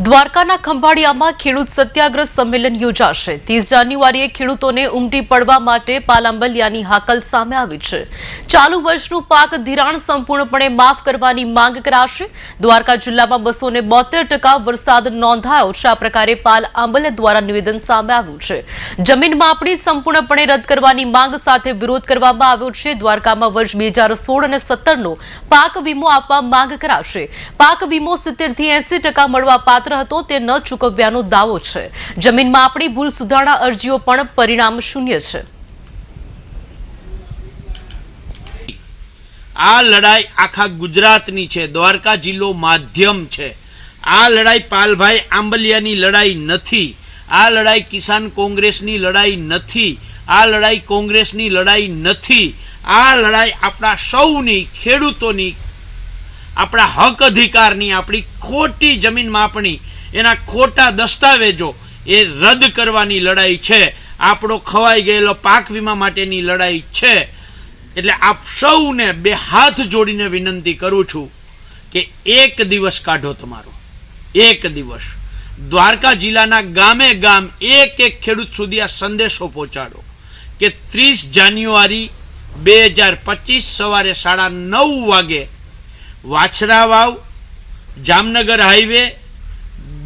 દ્વારકાના ખંભાળિયામાં ખેડૂત સત્યાગ્રહ સંમેલન યોજાશે. ત્રીસ જાન્યુઆરીએ ખેડૂતોને ઉમટી પડવા માટે પાલાંબલિયાની હાકલ સામે આવી છે. ચાલુ વર્ષનું પાક ધિરાણ સંપૂર્ણપણે માફ કરવાની માંગ કરાશે. દ્વારકા જિલ્લામાં બસો ને વરસાદ નોંધાયો છે. આ પ્રકારે પાલ આંબલિયા દ્વારા નિવેદન સામે આવ્યું છે. જમીન માપણી સંપૂર્ણપણે રદ કરવાની માંગ સાથે વિરોધ કરવામાં આવ્યો છે. દ્વારકામાં વર્ષ બે હજાર સોળ અને સત્તરનો પાક વીમો આપવા માંગ કરાશે. પાક વીમો સિત્તેરથી એસી ટકા મળવા પાત્ર હતો તે ન ચૂકવ્યાનો દાવો છે. જમીનમાં આપણી ભૂલ સુધારણા અરજીઓ પણ પરિણામ શૂન્ય છે. આ લડાઈ આખા ગુજરાતની છે. દ્વારકા જિલ્લો માધ્યમ છે. આ લડાઈ પાલભાઈ આંબલિયાની લડાઈ નથી. આ લડાઈ કિસાન કોંગ્રેસની લડાઈ નથી. આ લડાઈ કોંગ્રેસની લડાઈ નથી. આ લડાઈ આપણા સૌની ખેડૂતોની આપણા હક અધિકારની આપણી ખોટી જમીન માપણી એના ખોટા દસ્તાવેજો એ રદ કરવાની લડાઈ છે. આપણો ખવાઈ ગયેલો પાક વીમા માટેની લડાઈ છે. એટલે આપ સૌને બે હાથ જોડીને વિનંતી કરું છું કે એક દિવસ કાઢો તમારો. એક દિવસ. દ્વારકા જિલ્લાના ગામે ગામ એક એક ખેડૂત સુધી આ સંદેશો પહોંચાડો કે ત્રીસ જાન્યુઆરી બે હજાર પચીસ સવારે સાડા નવ વાગે વાછરા વાવ જામનગર હાઈવે,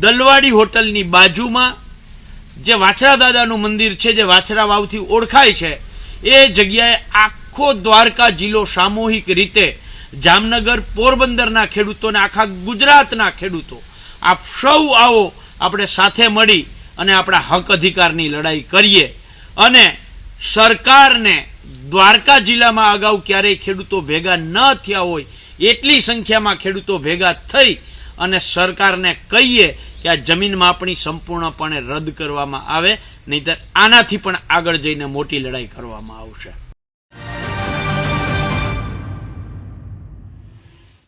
દલવાડી હોટલની બાજુમાં જે વાછરા દાદાનું મંદિર છે, જે વાછરા વાવથી ઓળખાય છે, એ જગ્યાએ આખો દ્વારકા જિલ્લો સામૂહિક રીતે જામનગર પોરબંદરના ખેડૂતોને, આખા ગુજરાતના ખેડૂતો, આપ સૌ આવો, આપણે સાથે મળી અને આપણા હક અધિકારની લડાઈ કરીએ અને સરકારને દ્વારકા જિલ્લામાં અગાઉ ક્યારેય ખેડૂતો ભેગા ન થયા હોય, એટલી સંખ્યામાં ખેડૂતો ભેગા થઈ અને સરકારને કહીએ કે આ જમીન માપણી સંપૂર્ણપણે રદ કરવામાં આવે, નહીતર આનાથી પણ આગળ જઈને મોટી લડાઈ કરવામાં આવશે.